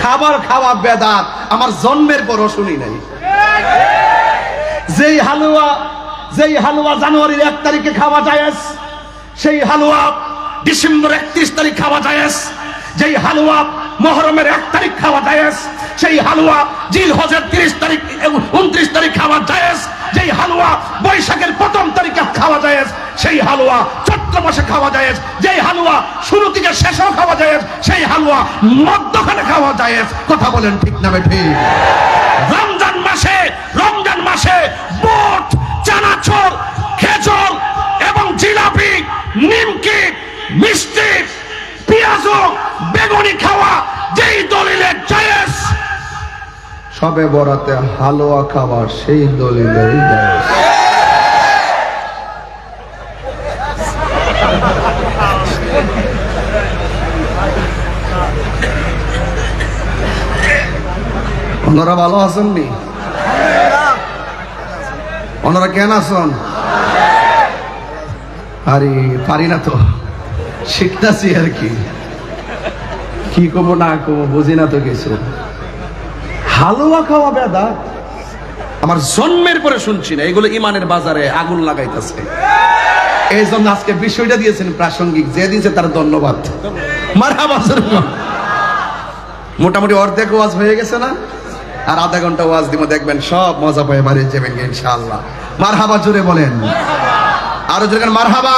খাবার খাওয়া বেদাত, আমার জন্মের পরও শুনি নাই। যেই হালুয়া যেই হালুয়া জানুয়ারির এক তারিখে খাওয়া যায় সেই হালুয়া ডিসেম্বর একত্রিশ তারিখ খাওয়া যায় যেই হালুয়া মহরমের এক তারিখ খাওয়া যায় সেই হালুয়া জিল হজের তিরিশ তারিখ উনত্রিশ তারিখ খাওয়া যায় যেই হালুয়া বৈশাখের প্রথম তারিখে খাওয়া যায় সেই হালুয়া চৈত্র মাসে খাওয়া যায় যেই হালুয়া শুরু খাওয়া যায় সেই হালুয়া মধ্যখানে খাওয়া যায় কথা বলেন ঠিক না ঠিক? রমজান মাসে রমজান মাসে বুট চানাচুর, খেজুর এবং জিলাপি, নিমকি, মিষ্টি, পেঁয়াজ, বেগুনি খাওয়া যেই দলিলে জায়েজ সবে বরাতে হালুয়া খাবার সেই দলিলেই জায়েজ ওনারা ভালো আছেন নি? ওনারা কেন আছেন? আরে, পারি না তো। শিখতেছি আর কি। কি কমো, না কমো, বুঝি না তো কিছু। হালুয়া খাওয়া বেদা। আমার জন্মের পরে শুনছি না, এগুলো ইমানের বাজারে আগুন লাগাইতেছে। এই জন্য আজকে বিষয়টা দিয়েছেন প্রাসঙ্গিক, যে দিয়েছে তার ধন্যবাদ। মারা বাজার মোটামুটি অর্ধেক ওয়াজ হয়ে গেছে না? আর আধা ঘণ্টা ওয়াজ দিব দেখবেন সব মজা পায় বাড়ি যাবেন ইনশাআল্লাহ। মারহাবা জুড়ে বলেন। আরও জোরে মার হাবা